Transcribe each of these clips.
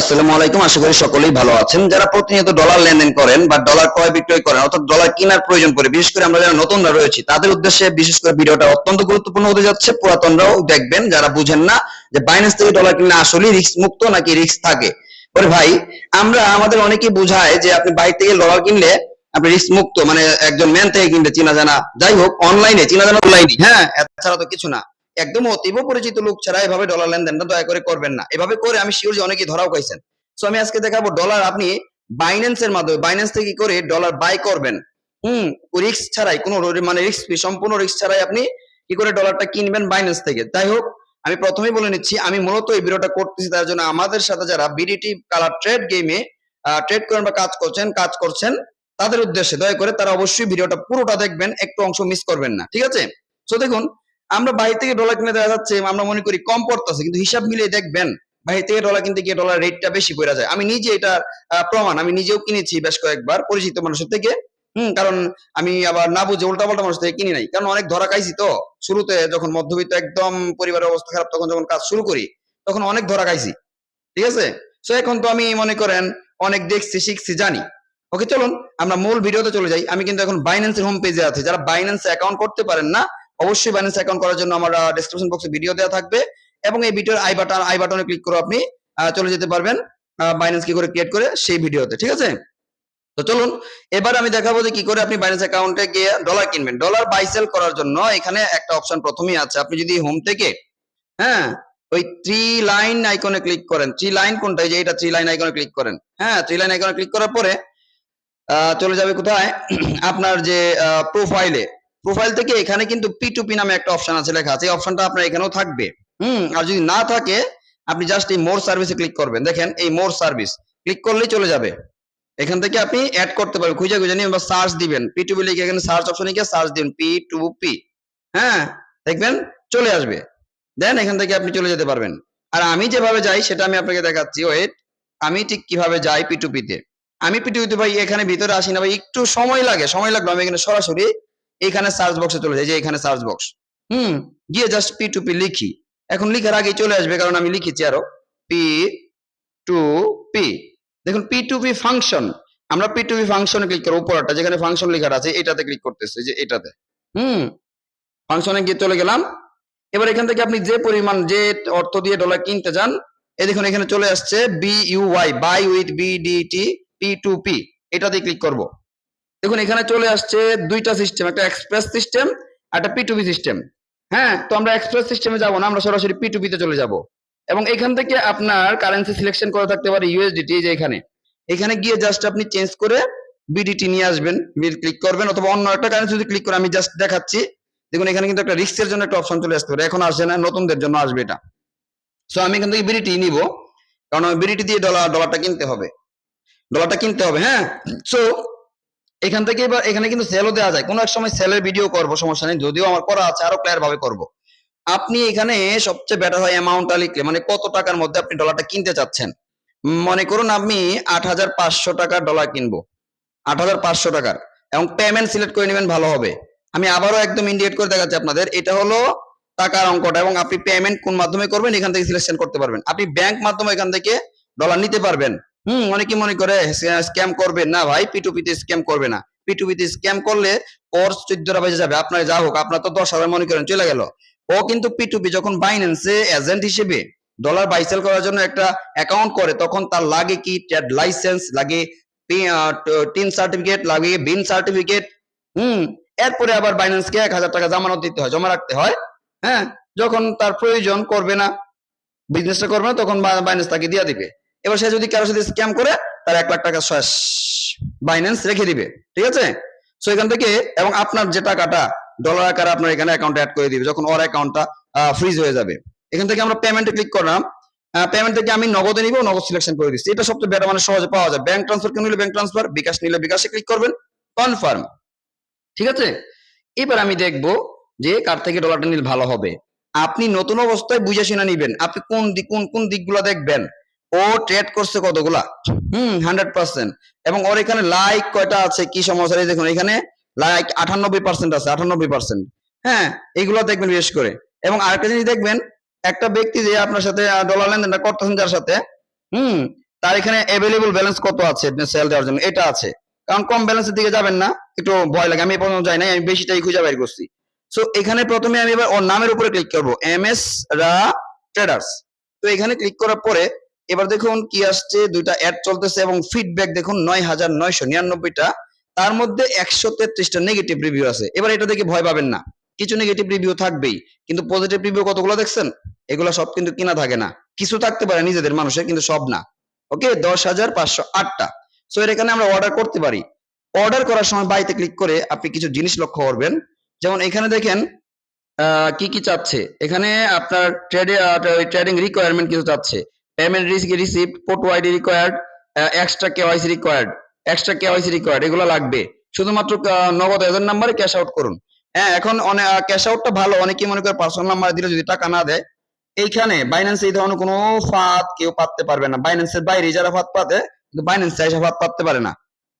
আসসালামু আলাইকুম, আশা করি সকলেই ভালো আছেন। যারা প্রতিনিয়ত ডলার লেনদেন করেন বা ডলার ক্রয় বিক্রয় করেন, অর্থাৎ ডলার কেনার প্রয়োজন করে বিশেষ করে আমরা যারা নতুনরা রয়েছি, তাদের উদ্দেশ্যে বিশেষ করে ভিডিওটা অত্যন্ত গুরুত্বপূর্ণ হতে যাচ্ছে। পুরাতনরাও দেখবেন, যারা বুঝেন না যে বাইন্যান্স থেকে ডলার কিনলে আসলে রিস্ক মুক্ত নাকি রিস্ক থাকে। ওরে ভাই, আমরা, আমাদের অনেকে বুঝায় যে আপনি বাইরে থেকে ডলার কিনলে আপনি রিস্ক মুক্ত মানে একজন ম্যান থেকে কিনলে, চিনা জানা, যাই হোক অনলাইনে চিনা জানা অনলাইনে হ্যাঁ এছাড়া তো কিছু না। একদম অতীব পরিচিত লোক ছাড়া এভাবে ডলার লেনদেনটা দয়া করে করবেন না। এভাবে করে আমি শিওর যে অনেকেই ধরাও খাইছেন। সো আমি আজকে দেখাবো ডলার আপনি বাইন্যান্স এর মাধ্যমে বাইন্যান্স থেকে করে ডলার বাই করবেন। হুম রিস্ক ছাড়াই, কোনো মানে রিস্ক সম্পূর্ণ রিস্ক ছাড়াই আপনি কি করে ডলারটা কিনবেন বাইন্যান্স থেকে। যাই হোক, আমি প্রথমেই বলে নিচ্ছি, আমি মূলত এই ভিডিওটা করতেছি তার জন্য আমাদের সাথে যারা বিডিটি কালার ট্রেড গেমে ট্রেড করেন বা কাজ করছেন কাজ করছেন, তাদের উদ্দেশ্যে দয়া করে তারা অবশ্যই ভিডিওটা পুরোটা দেখবেন, একটু অংশ মিস করবেন না। ঠিক আছে? তো দেখুন আমরা বাইরে থেকে ডলার কিনে দেখা যাচ্ছে, আমরা মনে করি কম পড়তেছে, কিন্তু হিসাব মিলিয়ে দেখবেন বাইরে থেকে ডলার কিনতে গিয়ে ডলার রেটটা বেশি পড়ে যায়। আমি নিজে এটা প্রমাণ, আমি নিজেও কিনেছি বেশ কয়েকবার, পরিচিত মানুষের থেকে। হুম, কারণ আমি আবার না বুঝে উল্টা পাল্টা মানুষ থেকে কিনি নাই, কারণ অনেক ধরা খাইছি তো। শুরুতে যখন মধ্যবিত্ত একদম পরিবারের অবস্থা খারাপ, তখন যখন কাজ শুরু করি, তখন অনেক ধরা খাইছি। ঠিক আছে? সো এখন তো আমি মনে করেন অনেক দেখছি, শিখছি, জানি। ওকে চলুন, আমরা মূল ভিডিওতে চলে যাই। আমি কিন্তু এখন বাইন্যান্সের হোম পেজে আছি। যারা বাইন্যান্সে অ্যাকাউন্ট করতে পারেন না অবশ্যই বাইন্যান্স অ্যাকাউন্ট করার জন্য আমার ডেসক্রিপশন বক্সে ভিডিও দেওয়া থাকবে এবং এই ভিডিওর আই বাটন আই বাটনে ক্লিক করে আপনি চলে যেতে পারবেন বাইন্যান্স কি করে ক্রিয়েট করে সেই ভিডিওতে ঠিক আছে? তো চলুন, এবার আমি দেখাবো যে কি করে আপনি বাইন্যান্স অ্যাকাউন্টে গিয়ে ডলার কিনবেন। ডলার বাই সেল করার জন্য এখানে একটা অপশন প্রথমেই আছে। আপনি যদি হোম থেকে হ্যাঁ ওই থ্রি লাইন আইকনে ক্লিক করেন থ্রি লাইন কোনটা? যে এটা থ্রি লাইন আইকনে ক্লিক করেন। হ্যাঁ থ্রি লাইন আইকনে ক্লিক করার পরে চলে যাবে কোথায়? আপনার যে প্রোফাইলে প্রোফাইল থেকে এখানে কিন্তু পি টু পি নামে একটা অপশন আছে লেখা আছে। এই অপশনটা আপনার এখানেও থাকবে। হুম, আর যদি না থাকে, আপনি জাস্ট এই মোর সার্ভিসে ক্লিক করবেন। দেখেন, এই মোর সার্ভিস ক্লিক করলেই চলে যাবে। এখান থেকে আপনি অ্যাড করতে পারবেন। খুঁজে খুঁজে নিয়ে বা সার্চ দিবেন। পি টু পি লিখে এখানে সার্চ অপশনে গিয়ে সার্চ দিবেন পি টু পি হ্যাঁ দেখবেন চলে আসবে। দেন এখান থেকে আপনি চলে যেতে পারবেন। আর আমি যেভাবে যাই, সেটা আমি আপনাকে দেখাচ্ছি। ওয়েট আমি ঠিক কীভাবে যাই পি টু পিতে আমি পি টু পিতে ভাই এখানে ভিতরে আসি না ভাই, একটু সময় লাগে, সময় লাগল আমি এখানে সরাসরি এখানে সার্চ বক্সে চলে যাই যে এখানে সার্চ বক্স হুম, গিয়ে জাস্ট পি টু পি লিখি। এখন লিখার আগে চলে আসবে, কারণ আমি লিখেছি আরও পি টু পি দেখুন পি টু পি ফাংশন আমরা পি টু পি ফাংশনে ক্লিক করব উপরটা যেখানে ফাংশন লেখা আছে, এটাতে ক্লিক করতেছে যে এটাতে। হুম ফাংশনে গিয়ে চলে গেলাম। এবার এখান থেকে আপনি যে পরিমাণ, যে অর্থ দিয়ে ডলার কিনতে যান এই দেখুন, এখানে চলে আসছে B U Y buy with B D T P two P এটাতে ক্লিক করব। দেখুন, এখানে চলে আসছে দুইটা সিস্টেম একটা এক্সপ্রেস সিস্টেম একটা পি টু সিস্টেম হ্যাঁ তো আমরা এক্সপ্রেস সিস্টেমে যাব না, আমরা সরাসরি পি টু চলে যাব। এবং এখান থেকে আপনার কারেন্সি সিলেকশন করা থাকতে পারে ইউএসডিটি যে এখানে। এখানে গিয়ে জাস্ট আপনি চেঞ্জ করে বিডিটি নিয়ে আসবেন বিল ক্লিক করবেন, অথবা অন্য একটা কারেন্সি যদি ক্লিক করে আমি জাস্ট দেখাচ্ছি। দেখুন, এখানে কিন্তু একটা রিস্কের জন্য একটা অপশন চলে আসতে পারে। এখন আসে না, নতুনদের জন্য আসবে এটা। সো আমি এখান থেকে বিডিটি নিব। কারণ বিডিটি দিয়ে ডলার ডলারটা কিনতে হবে। ডলারটা কিনতে হবে হ্যাঁ? সো এখান থেকে এবার এখানে কিন্তু সেলও দেওয়া যায়। কোনো এক সময় সেলের ভিডিও করব, সমস্যা নেই। যদিও আমার করা আছে, আরও ক্লিয়ার ভাবে করব। আপনি এখানে সবচেয়ে বেটার হয় অ্যামাউন্টটা লিখলে মানে কত টাকার মধ্যে আপনি ডলারটা কিনতে চাচ্ছেন? মনে করুন আমি আট হাজার পাঁচশো টাকার ডলার কিনবো। আট হাজার পাঁচশো টাকার। এবং পেমেন্ট সিলেক্ট করে নেবেন, ভালো হবে। আমি আবারও একদম ইন্ডিকেট করে দেখাচ্ছি আপনাদের, এটা হলো টাকার অঙ্কটা এবং আপনি পেমেন্ট কোন মাধ্যমে করবেন, এখান থেকে সিলেকশন করতে পারবেন। আপনি ব্যাংক মাধ্যমে এখান থেকে ডলার নিতে পারবেন। হুম, অনেকে মনে করে স্ক্যাম করবে। না ভাই পিটুপিতে স্ক্যাম করবে না। পিটুপিতে স্ক্যাম করলে ওর চোদ্দটা বেজে যাবে। আপনার যা হোক, আপনার তো দশ হাজার মনে করেন চলে গেল। ও কিন্তু পিটুপি যখন বাইন্যান্সে এজেন্ট হিসেবে ডলার বাইসেল করার জন্য একটা অ্যাকাউন্ট করে, তখন তার লাগে কি? ট্রেড লাইসেন্স লাগে টিন সার্টিফিকেট লাগে বিন সার্টিফিকেট হুম, এরপরে আবার বাইন্যান্সকে এক হাজার টাকা জামানত দিতে হয়, জমা রাখতে হয়। হ্যাঁ যখন তার প্রয়োজন করবে না বিজনেসটা করবে না, তখন বাইন্যান্স তাকে দিয়ে দিবে। এবার সে যদি কারোর সাথে স্ক্যাম করে, তার এক লাখ টাকা শেষ। বাইন্যান্স রেখে দিবে, ঠিক আছে? সো এখান থেকে, এবং আপনার যে টাকাটা ডলার আকারে আপনার এখানে অ্যাকাউন্টে অ্যাড করে দিবে, যখন ওর অ্যাকাউন্টটা ফ্রিজ হয়ে যাবে। এখান থেকে আমরা পেমেন্টে ক্লিক করলাম। পেমেন্ট থেকে আমি নগদে নিব, নগদ সিলেকশন করে দিচ্ছি। এটা সবচেয়ে বেটার মানে সহজে পাওয়া যায়। ব্যাংক ট্রান্সফার নিলে? ব্যাংক ট্রান্সফার বিকাশ নিলে বিকাশে ক্লিক করবেন। কনফার্ম ঠিক আছে? এবার আমি দেখব যে কার থেকে ডলারটা নিলে ভালো হবে। আপনি নতুন অবস্থায় বুঝে শুনে নিবেন। আপনি কোন দিক কোন কোন দিকগুলো দেখবেন? ও ট্রেড করছে কতগুলা? হুম হান্ড্রেড পার্সেন্ট এবং ওর এখানে লাইক কয়টা আছে? কি সমস্যা? দেখুন, এখানে লাইক আটানব্বই পার্সেন্ট আছে, আটানব্বই পার্সেন্ট হ্যাঁ এগুলো দেখবেন বিশেষ করে। এবং আরেকটা জিনিস দেখবেন, একটা ব্যক্তি যে আপনার সাথে ডলার লেনদেনটা করতেছেন যার সাথে, হুম, তার এখানে অ্যাভেলেবল ব্যালেন্স কত আছে সেল দেওয়ার জন্য? এটা আছে। কারণ কম ব্যালেন্সের দিকে যাবেন না, একটু ভয় লাগে। আমি পর্যন্ত যাই নাই, আমি বেশিটাই খুঁজে বের করছি। সো এখানে প্রথমে আমি এবার ওর নামের উপরে ক্লিক করব। এম এস রা ট্রেডার্স তো এখানে ক্লিক করার পরে এবার দেখুন কি আসছে, দুইটা অ্যাড চলতেছে এবং ফিডব্যাক দেখুন নয় হাজার নয়শো নিরানব্বইটা। তার মধ্যে একশো তেত্রিশটা নেগেটিভ রিভিউ আছে। এবার এটা দেখে ভয় পাবেন না। কিছু নেগেটিভ রিভিউ থাকবেই, কিন্তু পজিটিভ রিভিউ কতগুলো দেখছেন? এগুলো সব কিন্তু কিনা থাকে না। কিছু থাকতে পারে নিজেদের মানুষের, কিন্তু সব না। ওকে, দশ হাজার পাঁচশো আটটা। সো এর এখানে আমরা অর্ডার করতে পারি। অর্ডার করার সময় বাইতে ক্লিক করে আপনি কিছু জিনিস লক্ষ্য করবেন। যেমন এখানে দেখেন কি কি চাচ্ছে? এখানে আপনার ট্রেডিং রিকোয়ারমেন্ট কিছু চাচ্ছে। Payment receipt port YD required extra KYC required extra KYC required এগুলো লাগবে। শুধুমাত্র নগদ এজেন্ট নাম্বারে ক্যাশ আউট করুন। হ্যাঁ এখন অনেক ক্যাশ আউটটা ভালো, অনেকেই মনে করে পার্সোনাল নাম্বার দিলে যদি টাকা না দেয়, এইখানে বাইন্যান্সে এই ধরনের কোনো ফাঁদ কেউ পাততে পারবে না। বাইন্যান্সের বাইরে যারা ফাঁদ পাতে, কিন্তু বাইন্যান্স এসে ফাঁদ পাততে পারে না।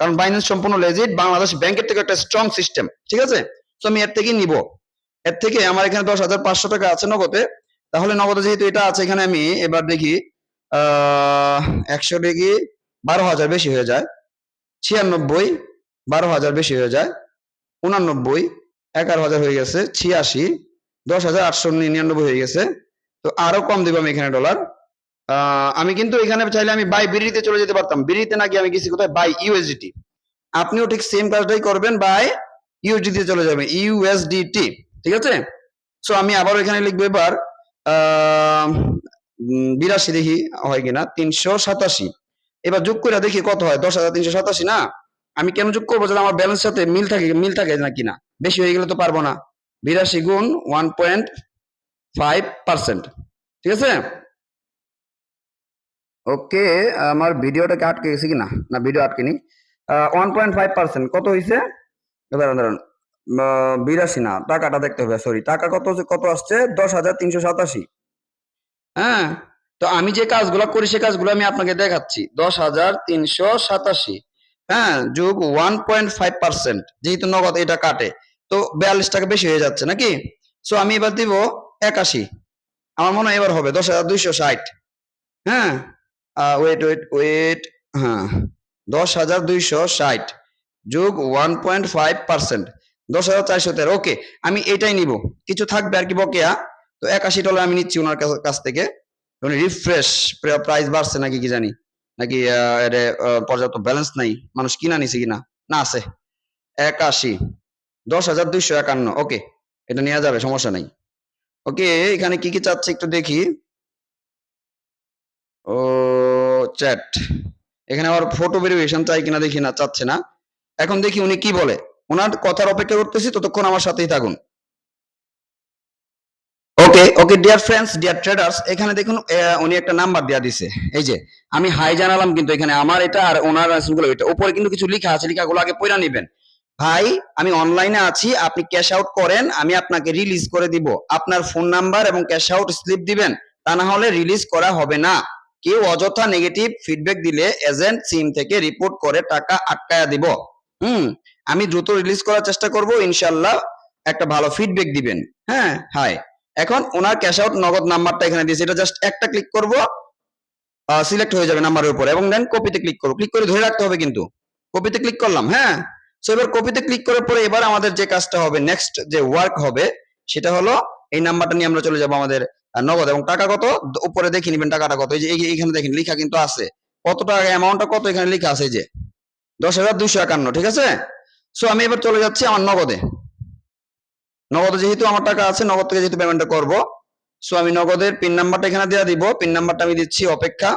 কারণ বাইন্যান্স সম্পূর্ণ লেজিট বাংলাদেশ ব্যাংকের থেকে একটা স্ট্রং সিস্টেম ঠিক আছে? তো আমি এর থেকেই নিব। এর থেকে আমার এখানে দশ হাজার পাঁচশো টাকা আছে নগদে। তাহলে নগদে যেহেতু এটা আছে, এখানে আমি এবার দেখি একশো ডিগ্রি বারো হাজার বেশি হয়ে যায়, ছিয়ানব্বই বারো হাজার বেশি হয়ে যায়, উনানব্বই এগারো হাজার হয়ে গেছে, ছিয়াশি দশ হাজার আটশো নিরানব্বই হয়ে গেছে। তো আরও কম দিব আমি এখানে ডলার আমি কিন্তু এখানে চাইলে আমি বাই বিড়িতে চলে যেতে পারতাম। বিড়িতে নাকি আমি গেছি কোথায়? বাই ইউএসডিটি আপনিও ঠিক সেম কাজটাই করবেন বাই ইউএসডিতে চলে যাবেন ইউএসডিটি ঠিক আছে? সো আমি আবার এখানে লিখব এবার বিরাশি দেখি, হয় কিনা? তিনশো সাতাশি। এবার যোগ করে দেখি কত হয়? দশ হাজার তিনশো সাতাশি না? আমি কেন যোগ করব যাতে আমার ব্যালেন্স সাথে মিল থাকে মিল থাকে না কিনা? বেশি হয়ে গেলে তো পারব না। বিরাশি গুণ ওয়ান পয়েন্ট ফাইভ পার্সেন্ট ঠিক আছে? ওকে, আমার ভিডিওটাকে আটকে গেছে কিনা? না ভিডিও আটকেনি। ওয়ান পয়েন্ট ফাইভ পার্সেন্ট কত হয়েছে দাঁড়ান বিরাশি না, টাকাটা দেখতে হবে সরি টাকা কত কত আসছে? দশ হাজার তিনশো সাতাশি। হ্যাঁ? তো আমি যে কাজগুলো করি, সে কাজগুলো আমি আপনাকে দেখাচ্ছি। দশ হাজার তিনশো সাতাশি। হ্যাঁ যোগ ওয়ান পয়েন্ট ফাইভ পার্সেন্ট। যেহেতু নগদ এটা কাটে। তো বিয়াল্লিশ টাকা বেশি হয়ে যাচ্ছে নাকি? সো আমি এবার দিব একাশি। আমার মনে হয় এবার হবে। দশ হাজার দুইশো ষাট। হ্যাঁ? ওয়েট ওয়েট ওয়েট হ্যাঁ। দশ হাজার দুইশো ষাট। যোগ ওয়ান পয়েন্ট ফাইভ পার্সেন্ট। দশ হাজার চারশো তেরো। ওকে আমি এটাই নিব। কিছু থাকবে আর কি বকেয়া। তো একাশি ডলার আমি নিচ্ছি ওনার কাছ- থেকে। রিফ্রেশ প্রাইস বাড়ছে নাকি কি জানি? নাকি পর্যাপ্ত ব্যালেন্স নাই? মানুষ কিনা নিছে কিনা? না আছে। একাশি। দশ হাজার দুইশো একান্ন। ওকে, এটা নেওয়া যাবে, সমস্যা নাই। ওকে, এখানে কি কি চাচ্ছে একটু দেখি। ও চ্যাট এখানে আবার ফটো ভেরিফিকেশন চাই কিনা দেখি না, চাচ্ছে না। এখন দেখি উনি কি বলে। ওনার কথার অপেক্ষা করতেছি, ততক্ষণ আমার সাথেই থাকুন। Okay okay dear friends dear traders এখানে দেখুন উনি একটা নাম্বার দেয়া দিছে। এই যে, আমি হাই জানালাম কিন্তু এখানে আমার এটা আর ওনারগুলো এটা উপরে কিন্তু কিছু লেখা আছে, লেখাগুলো আগে পড়া নেবেন। ভাই, আমি অনলাইনে আছি, আপনি ক্যাশ আউট করেন, আমি আপনাকে রিলিজ করে দিব। আপনার ফোন নাম্বার এবং ক্যাশ আউট স্লিপ দিবেন, তা না হলে রিলিজ করা হবে না। কেউ অযথা নেগেটিভ ফিডব্যাক দিলে এজেন্ট সিম থেকে রিপোর্ট করে টাকা আটকায়া দিব। হুম, আমি দ্রুত রিলিজ করার চেষ্টা করব ইনশাল্লাহ একটা ভালো ফিডব্যাক দিবেন। হ্যাঁ হাই এখন ওনার ক্যাশ আউট নগদ নাম্বারটা এখানে দিয়েছে। এটা জাস্ট একটা ক্লিক করব সিলেক্ট হয়ে যাবে নাম্বারের উপর এবং দেন কপিতে ক্লিক করব। ক্লিক করে ধরে রাখতে হবে কিন্তু। কপিতে ক্লিক করলাম হ্যাঁ? সো এবার কপিতে ক্লিক করার পরে এবার আমাদের যে কাজটা হবে নেক্সট যে ওয়ার্ক হবে, সেটা হলো এই নাম্বারটা নিয়ে আমরা চলে যাব আমাদের নগদ এবং টাকা কত? উপরে দেখে নিবেন টাকাটা কত। এই যে এইখানে দেখেন, লেখা কিন্তু আছে। কত টাকা অ্যামাউন্টটা কত? এখানে লেখা আছে যে, দশ হাজার দুইশো একান্ন, ঠিক আছে? সো আমি এবার চলে যাচ্ছি আমার নগদে। নগদে যেহেতু আমার টাকা আছে, নগদ থেকে যেহেতু পেমেন্টটা করব সো আমি নগদের পিন নাম্বারটা এখানে দেওয়া দিব। পিন নাম্বারটা আমি দিচ্ছি অপেক্ষা।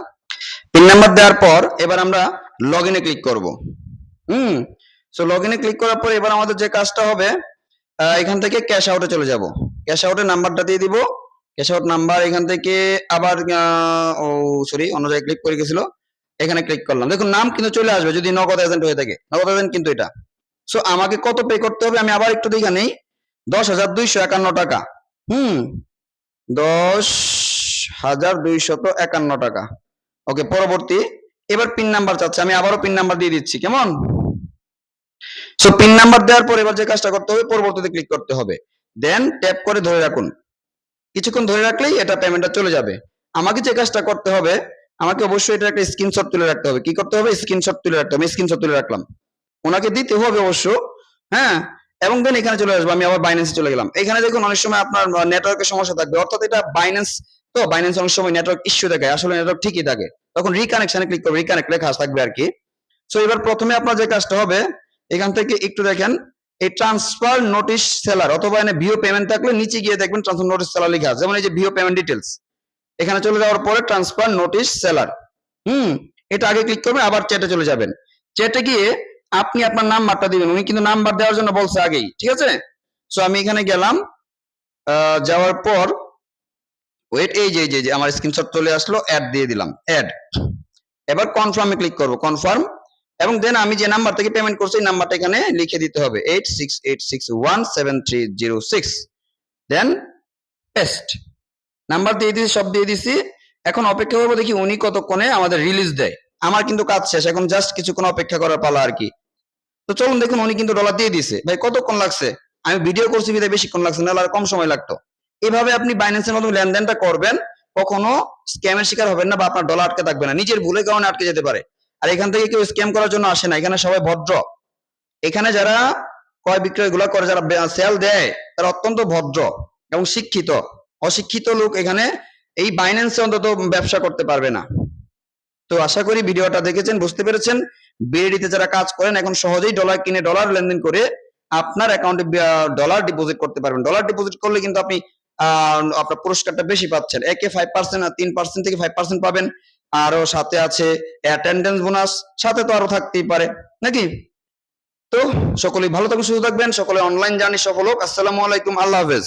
পিন নাম্বার দেওয়ার পর এবার আমরা লগ ইনে ক্লিক করব। হুম সো লগ ইনে ক্লিক করার পর এবার আমাদের যে কাজটা হবে এখান থেকে ক্যাশ আউটে চলে যাব। ক্যাশ আউটের নাম্বারটা দিয়ে দিব। ক্যাশ আউট নাম্বার এখান থেকে আবার ও সরি অন্য জায়গায় ক্লিক করে গেছিল। এখানে ক্লিক করলাম। দেখুন, নাম কিন্তু চলে আসবে যদি নগদ এজেন্ট হয়ে থাকে। নগদ এজেন্ট কিন্তু এটা। সো আমাকে কত পে করতে হবে আমি আবার একটু দেখে নেই। দশ হাজার দুইশো একান্ন টাকা। হুম। দশ হাজার দুইশত একান্ন টাকা। ওকে পরবর্তী। এবার পিন নাম্বার চাচ্ছে। আমি আবারও পিন নাম্বার দিয়ে দিচ্ছি। কেমন? সো পিন নাম্বার দেওয়ার পর এবার যে কাজটা করতে হবে পরবর্তীতে ক্লিক করতে হবে। দেন ট্যাপ করে ধরে রাখুন। কিছুক্ষণ ধরে রাখলেই এটা পেমেন্টটা চলে যাবে। আমাকে যে কাজটা করতে হবে আমাকে অবশ্যই এটা একটা স্ক্রিনশট তুলে রাখতে হবে। কি করতে হবে? স্ক্রিনশট তুলে রাখতে হবে। স্ক্রিনশট তুলে রাখলাম। ওনাকে দিতে হবে অবশ্য হ্যাঁ? এবং দেন এখানে চলে আসব, আমি আবার বাইন্যান্সে চলে গেলাম। এখানে দেখুন অনেক সময় আপনার নেটওয়ার্কের সমস্যা থাকবে। অর্থাৎ এটা বাইন্যান্স তো বাইন্যান্স অনেক সময় নেটওয়ার্ক ইস্যু থাকে আসলে নেটওয়ার্ক ঠিকই থাকে। তখন রিকানেকশনে ক্লিক করবে রিকানেক্ট লেখা থাকবে আর কি। সো এবার প্রথমে আপনার যে কাজটা হবে, এখান থেকে একটু দেখেন, এই ট্রান্সফার নোটিশ সেলার অথবা এখানে ভিও পেমেন্ট থাকলে নিচে গিয়ে দেখবেন ট্রান্সফার নোটিশ সেলার লেখা যেমন এই যে ভিও পেমেন্ট ডিটেলস এখানে চলে যাওয়ার পরে ট্রান্সফার নোটিশ সেলার হুম, এটা আগে ক্লিক করবেন, আবার চ্যাটে চলে যাবেন। চ্যাটে গিয়ে আপনি আপনার নাম্বারটা দিবেন। উনি কিন্তু নাম্বার দেওয়ার জন্য বলছে আগেই। ঠিক আছে? সো আমি এখানে গেলাম যাওয়ার পর ওয়েট এই যে যে আমার স্ক্রিনশট চলে আসলো অ্যাড দিয়ে দিলাম। অ্যাড এবার কনফার্মে ক্লিক করব কনফার্ম এবং দেন আমি যে নাম্বার থেকে পেমেন্ট করছি নাম্বারটা এখানে লিখে দিতে হবে। Eight six eight six one seven three zero six then paste number দিয়ে দিয়েছি সব দিয়ে দিছি। এখন অপেক্ষা করব দেখি উনি কতক্ষণে আমাদের রিলিজ দেয়। আমার কিন্তু কাজ শেষ, এখন জাস্ট কিছুক্ষণ অপেক্ষা করার পালা আর কি। তো চলুন দেখুন, উনি কিন্তু ডলার দিয়ে দিছে ভাই, কতক্ষণ লাগছে? আমি ভিডিও করছি বিধায় বেশিক্ষণ লাগছে না কম সময় লাগতো। এভাবে আপনি বাইন্যান্সের মাধ্যমে লেনদেনটা করবেন, কখনো স্ক্যামের শিকার হবেন না বা আপনার ডলার আটকে থাকবে না। নিজের ভুলের কারণে আটকে যেতে পারে। আর এখান থেকে কেউ স্ক্যাম করার জন্য আসে না, এখানে সবাই ভদ্র। এখানে যারা ক্রয় বিক্রয়গুলা করে, যারা সেল দেয়, তারা অত্যন্ত ভদ্র এবং শিক্ষিত। অশিক্ষিত লোক এখানে এই বাইন্যান্সে অন্তত ব্যবসা করতে পারবে না। তো আশা করি ভিডিওটা দেখেছেন, বুঝতে পেরেছেন। বিএডিতে যারা কাজ করেন, এখন সহজেই ডলার কিনে ডলার লেনদেন করে আপনার অ্যাকাউন্টে ডলার ডিপোজিট করতে পারবেন। ডলার ডিপোজিট করলে কিন্তু আপনি আপনার পুরস্কারটা বেশি পাচ্ছেন। একে ফাইভ পার্সেন্ট আর তিন পার্সেন্ট থেকে ফাইভ পার্সেন্ট পাবেন। আরও সাথে আছে অ্যাটেন্ডেন্স বোনাস সাথে তো আরও থাকতেই পারে। নাকি? তো সকলেই ভালো থাকুন, সুস্থ থাকবেন। সকলে অনলাইন জার্নি সফল হোক। আসসালামু আলাইকুম, আল্লাহ হাফেজ।